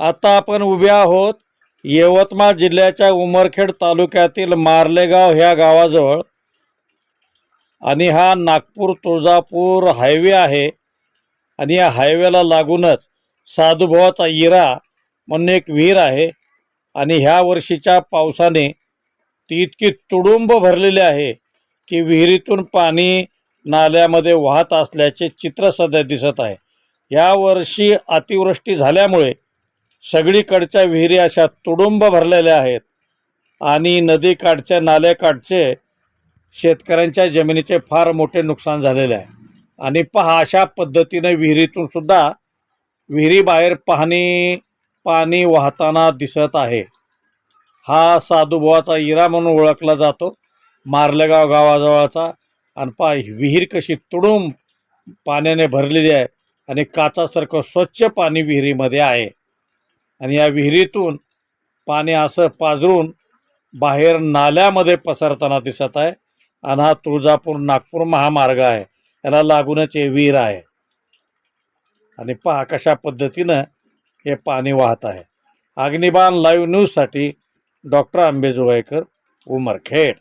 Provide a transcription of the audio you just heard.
आता आपण उभे आहोत यवतमाळ जिल्ह्याच्या उमरखेड तालुक्यातील मार्लेगाव ह्या गावाजवळ. आणि हा नागपूर तुळजापूर हायवे आहे. आणि या हायवेला लागूनच साधुभावाचा इरा म्हणून एक विहीर आहे. आणि ह्या वर्षीच्या पावसाने ती इतकी तुडुंब भरलेली आहे की विहिरीतून पाणी नाल्यामध्ये वाहत असल्याचे चित्र सध्या दिसत आहे. या वर्षी अतिवृष्टी झाल्यामुळे सगळीकडच्या विहिरी अशा तुडुंब भरलेल्या आहेत. आणि नदीकाठच्या नाल्याकाठचे शेतकऱ्यांच्या जमिनीचे फार मोठे नुकसान झालेले आहे. आणि पहा अशा पद्धतीने विहिरीतून सुद्धा विहिरीबाहेर पाणी पाणी वाहताना दिसत आहे. हा साधुभावाचा इरा म्हणून ओळखला जातो. मार्लेगाव गावाजवळचा. आणि पहा विहीर कशी तुडुंब पाण्याने भरलेली आहे. आणि काचासारखं स्वच्छ पाणी विहिरीमध्ये आहे. आणि या विहिरीतून पाणी असं पाजरून बाहेर नाल्यामध्ये पसरताना दिसत आहे. आणि हा तुळजापूर नागपूर महामार्ग आहे. याला लागूनच हे विहीर आहे. आणि पहा कशा पद्धतीनं हे पाणी वाहत आहे. अग्निबाण लाईव्ह न्यूजसाठी डॉक्टर आंबेजोगाईकर उमरखेड.